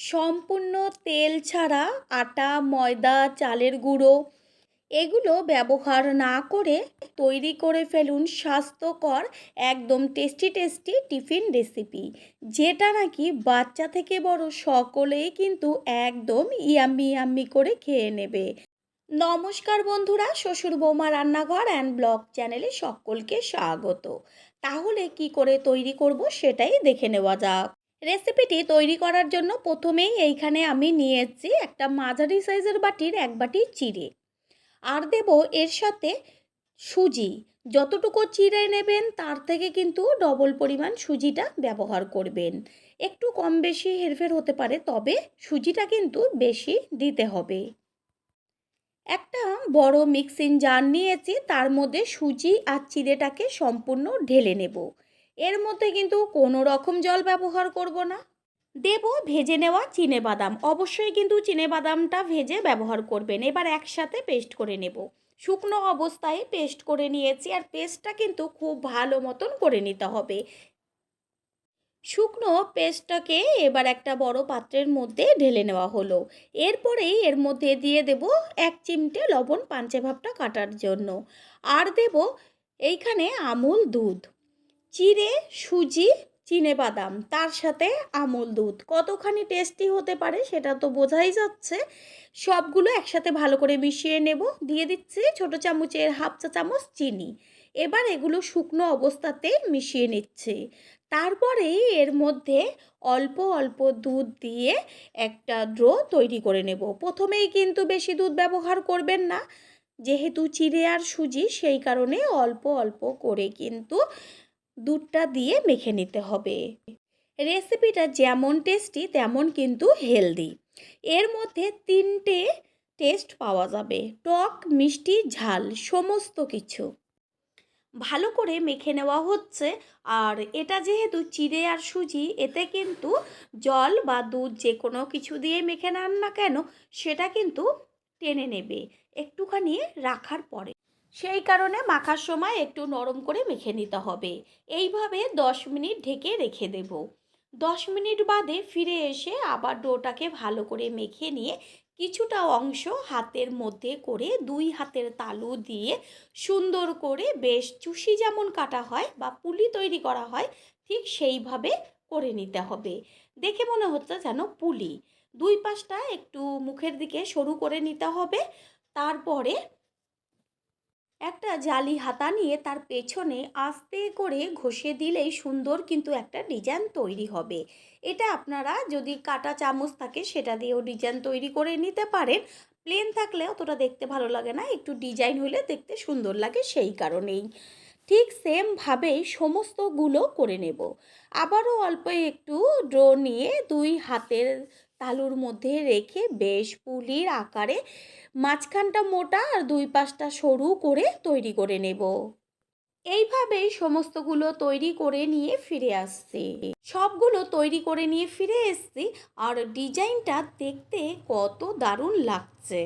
সম্পূর্ণ তেল ছাড়া আটা, ময়দা, চালের গুঁড়ো এগুলো ব্যবহার না করে তৈরি করে ফেলুন স্বাস্থ্যকর, একদম টেস্টি টেস্টি টিফিন রেসিপি যেটা নাকি বাচ্চা থেকে বড় সকলেই কিন্তু একদম ইয়াম্মি ইয়াম্মি করে খেয়ে নেবে। নমস্কার বন্ধুরা, শ্বশুর বৌমা রান্নাঘর অ্যান্ড ব্লগ চ্যানেলে সকলকে স্বাগত। তাহলে কি করে তৈরি করব সেটাই দেখে নেওয়া যাক। রেসিপিটি তৈরি করার জন্য প্রথমেই এইখানে আমি নিয়েছি একটা মাঝারি সাইজের বাটির এক বাটি চিড়ে। আর দেব এর সাথে সুজি। যতটুকু চিড়ে নেবেন, তার থেকে কিন্তু ডবল পরিমাণ সুজিটা ব্যবহার করবেন। একটু কম বেশি হেরফের হতে পারে, তবে সুজিটা কিন্তু বেশি দিতে হবে। একটা বড় মিক্সিং জার নিয়েছি, তার মধ্যে সুজি আর চিড়েটাকে সম্পূর্ণ ঢেলে নেব। এর মধ্যে কিন্তু কোনো রকম জল ব্যবহার করব না। দেব ভেজে নেওয়া চিনে বাদাম। অবশ্যই কিন্তু চিনে বাদামটা ভেজে ব্যবহার করবেন। এবার একসাথে পেস্ট করে নেব। শুকনো অবস্থায় পেস্ট করে নিয়েছি আর পেস্টটা কিন্তু খুব ভালো মতন করে নিতে হবে। শুকনো পেস্টটাকে এবার একটা বড় পাত্রের মধ্যে ঢেলে নেওয়া হলো। এরপরেই এর মধ্যে দিয়ে দেব এক চিমটে লবণ পাঞ্চে ভাবটা কাটার জন্য। আর দেব এইখানে আমুল দুধ। চিড়ে, সুজি, চিনে বাদাম, তার সাথে আমুল দুধ। কতখানি টেস্টি হতে পারে সেটা তো বোঝাই যাচ্ছে। সবগুলো একসাথে ভালো করে মিশিয়ে নেব। দিয়ে দিচ্ছি ছোটো চামচের হাফ চা চামচ চিনি। এবার এগুলো শুকনো অবস্থাতে মিশিয়ে নিচ্ছে। তারপরে এর মধ্যে অল্প অল্প দুধ দিয়ে একটা ড্রো তৈরি করে নেব। প্রথমেই কিন্তু বেশি দুধ ব্যবহার করবেন না। যেহেতু চিড়ে আর সুজি সেই কারণে অল্প অল্প করে কিন্তু দুধটা দিয়ে মেখে নিতে হবে। রেসিপিটা যেমন টেস্টি, তেমন কিন্তু হেলদি। এর মধ্যে তিনটে টেস্ট পাওয়া যাবে। টক, মিষ্টি, ঝাল, সমস্ত কিছু। ভালো করে মেখে নেওয়া হচ্ছে। আর এটা যেহেতু চিড়ে আর সুজি, এতে কিন্তু জল বা দুধ যে কোনো কিছু দিয়ে মেখে নেন না কেন, সেটা কিন্তু টেনে নেবে। একটুখানি রাখার পরে। সেই কারণে মাখার সময় একটু নরম করে মেখে নিতে হবে। এইভাবে দশ মিনিট ঢেকে রেখে দেব। দশ মিনিট বাদে ফিরে এসে আবার ডোটাকে ভালো করে মেখে নিয়ে কিছুটা অংশ হাতের মধ্যে করে দুই হাতের তালু দিয়ে সুন্দর করে বেশ চুষি যেমন কাটা হয় বা পুলি তৈরি করা হয়, ঠিক সেইভাবে করে নিতে হবে। দেখে মনে হচ্ছে যেন পুলি। দুই পাশটা একটু মুখের দিকে সরু করে নিতে হবে। তারপরে একটা জালি হাতা নিয়ে তার পেছনে আস্তে করে ঘষে দিলেই সুন্দর কিন্তু একটা ডিজাইন তৈরি হবে। এটা আপনারা যদি কাটা চামচ থাকে সেটা দিয়েও ডিজাইন তৈরি করে নিতে পারেন। প্লেন থাকলে অতটা দেখতে ভালো লাগে না, একটু ডিজাইন হলে দেখতে সুন্দর লাগে সেই কারণেই। ঠিক সেমভাবেই সমস্তগুলো করে নেব। আবারও অল্প একটু ড্রো নিয়ে দুই হাতের তালুর মধ্যে রেখে বেশ পুলির আকারে মাঝখানটা মোটা আর দুই পাশটা সরু করে তৈরি করে নেব। এইভাবেই সমস্তগুলো তৈরি করে নিয়ে ফিরে আসছি। সবগুলো তৈরি করে নিয়ে ফিরে এসছি আর ডিজাইনটা দেখতে কত দারুণ লাগছে।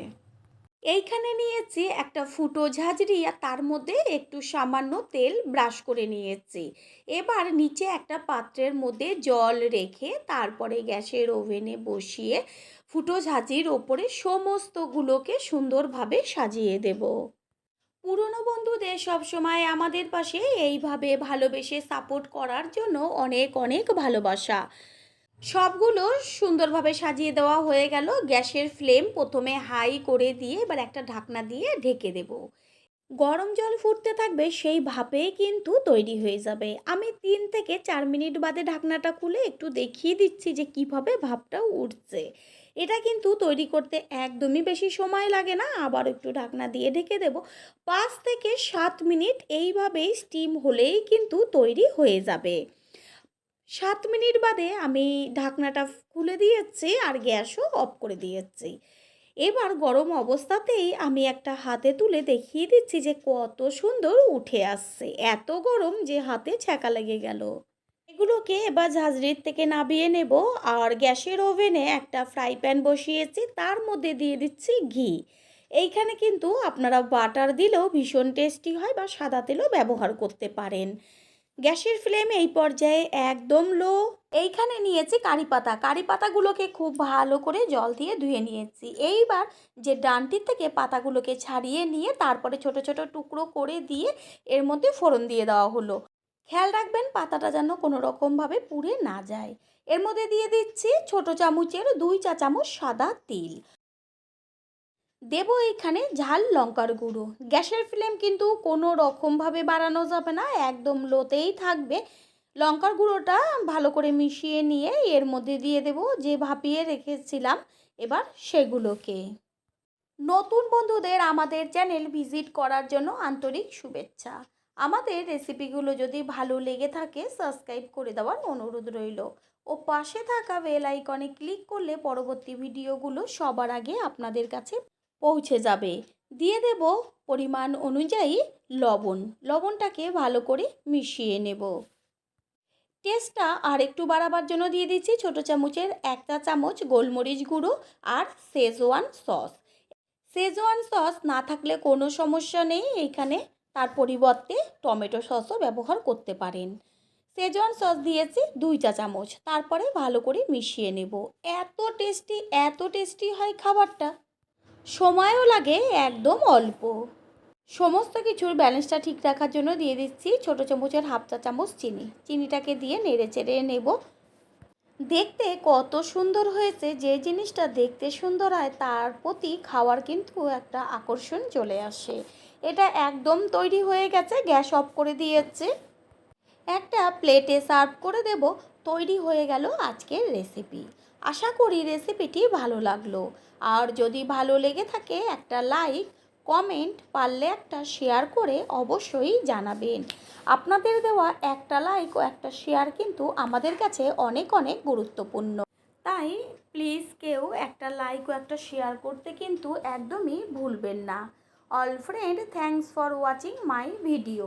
এইখানে নিয়েছি একটা ফুটো ঝাঁঝরি আর তার মধ্যে একটু সামান্য তেল ব্রাশ করে নিয়েছি। এবার নিচে একটা পাত্রের মধ্যে জল রেখে তারপরে গ্যাসের ওভেনে বসিয়ে ফুটো ঝাঁঝির ওপরে সমস্তগুলোকে সুন্দরভাবে সাজিয়ে দেব। পুরনো বন্ধুদের সবসময় আমাদের পাশে এইভাবে ভালোবেসে সাপোর্ট করার জন্য অনেক অনেক ভালোবাসা। সবগুলো সুন্দরভাবে সাজিয়ে দেওয়া হয়ে গেল। গ্যাসের ফ্লেম প্রথমে হাই করে দিয়ে এবার একটা ঢাকনা দিয়ে ঢেকে দেব। গরম জল ফুটতে থাকবে সেই ভাপেই কিন্তু তৈরি হয়ে যাবে। আমি তিন থেকে চার মিনিট বাদে ঢাকনাটা খুলে একটু দেখিয়ে দিচ্ছি যে কীভাবে ভাপটা উঠছে। এটা কিন্তু তৈরি করতে একদমই বেশি সময় লাগে না। আবার একটু ঢাকনা দিয়ে ঢেকে দেব। পাঁচ থেকে সাত মিনিট এইভাবেই স্টিম হলেই কিন্তু তৈরি হয়ে যাবে। সাত মিনিট বাদে আমি ঢাকনাটা খুলে দিয়েছি আর গ্যাসও অফ করে দিয়েছি। এবার গরম অবস্থাতেই আমি একটা হাতে তুলে দেখিয়ে দিচ্ছি যে কত সুন্দর উঠে আসছে। এত গরম যে হাতে ছ্যাঁকা লেগে গেল। এগুলোকে এবার ঝাঁঝরির থেকে নাবিয়ে নেব আর গ্যাসের ওভেনে একটা ফ্রাই প্যান বসিয়েছি, তার মধ্যে দিয়ে দিচ্ছি ঘি। এইখানে কিন্তু আপনারা বাটার দিলেও ভীষণ টেস্টি হয় বা সাদা তেলও ব্যবহার করতে পারেন। গ্যাসের ফ্লেম এই পর্যায়ে একদম লো। এইখানে নিয়েছি কারি পাতা। কারি পাতাগুলোকে খুব ভালো করে জল দিয়ে ধুয়ে নিয়েছি। এইবার যে ডানটির থেকে পাতাগুলোকে ছাড়িয়ে নিয়ে তারপরে ছোট ছোট টুকরো করে দিয়ে এর মধ্যে ফোড়ন দিয়ে দেওয়া হলো। খেয়াল রাখবেন পাতাটা যেন কোনো রকমভাবে পুড়ে না যায়। এর মধ্যে দিয়ে দিচ্ছি ছোট চামচের দুই চা চামচ সাদা তিল। দেব এইখানে ঝাল লঙ্কার গুঁড়ো। গ্যাসের ফ্লেম কিন্তু কোনো রকমভাবে বাড়ানো যাবে না, একদম লোতেই থাকবে। লঙ্কার গুঁড়োটা ভালো করে মিশিয়ে নিয়ে এর মধ্যে দিয়ে দেব, যে ভাপিয়ে রেখেছিলাম এবার সেগুলোকে। নতুন বন্ধুদের আমাদের চ্যানেল ভিজিট করার জন্য আন্তরিক শুভেচ্ছা। আমাদের রেসিপিগুলো যদি ভালো লেগে থাকে, সাবস্ক্রাইব করে দেওয়ার অনুরোধ রইল। ও পাশে থাকা বেল আইকনে ক্লিক করলে পরবর্তী ভিডিওগুলো সবার আগে আপনাদের কাছে পৌঁছে যাবে। দিয়ে দেব পরিমাণ অনুযায়ী লবণ। লবণটাকে ভালো করে মিশিয়ে নেব। টেস্টটা আর একটু বাড়াবার জন্য দিয়ে দিচ্ছি ছোটো চামচের একটা চামচ গোলমরিচ গুঁড়ো আর শেজওয়ান সস শেজওয়ান সস না থাকলে কোনো সমস্যা নেই এইখানে তার পরিবর্তে টমেটো সসও ব্যবহার করতে পারেন। শেজওয়ান সস দিয়েছি দুই চা চামচ, তারপরে ভালো করে মিশিয়ে নেব। এত টেস্টি এত টেস্টি হয় খাবারটা। সময়ও লাগে, একদম অল্প। সমস্ত কিছুর ব্যালেন্সটা ঠিক রাখার জন্য দিয়ে দিচ্ছি ছোটো চামচের হাফ চা চামচ চিনি। চিনিটাকে দিয়ে নেড়ে চেড়ে নেব। দেখতে কত সুন্দর হয়েছে, যে জিনিসটা দেখতে সুন্দর হয়, তার প্রতি খাওয়ার কিন্তু একটা আকর্ষণ চলে আসে। এটা একদম তৈরি হয়ে গেছে, গ্যাস অফ করে দিয়েছে। একটা প্লেটে সার্ভ করে দেব, তৈরি হয়ে গেল আজকের রেসিপি আশা করি রেসিপিটি ভালো লাগল। আর যদি ভালো লেগে থাকে একটা লাইক কমেন্ট পারলে একটা শেয়ার করে অবশ্যই জানাবেন। আপনাদের দেওয়া একটা লাইক ও একটা শেয়ার কিন্তু আমাদের কাছে অনেক অনেক গুরুত্বপূর্ণ। তাই প্লিজ কেউ একটা লাইক ও একটা শেয়ার করতে কিন্তু একদমই ভুলবেন না। All friend thanks for watching my video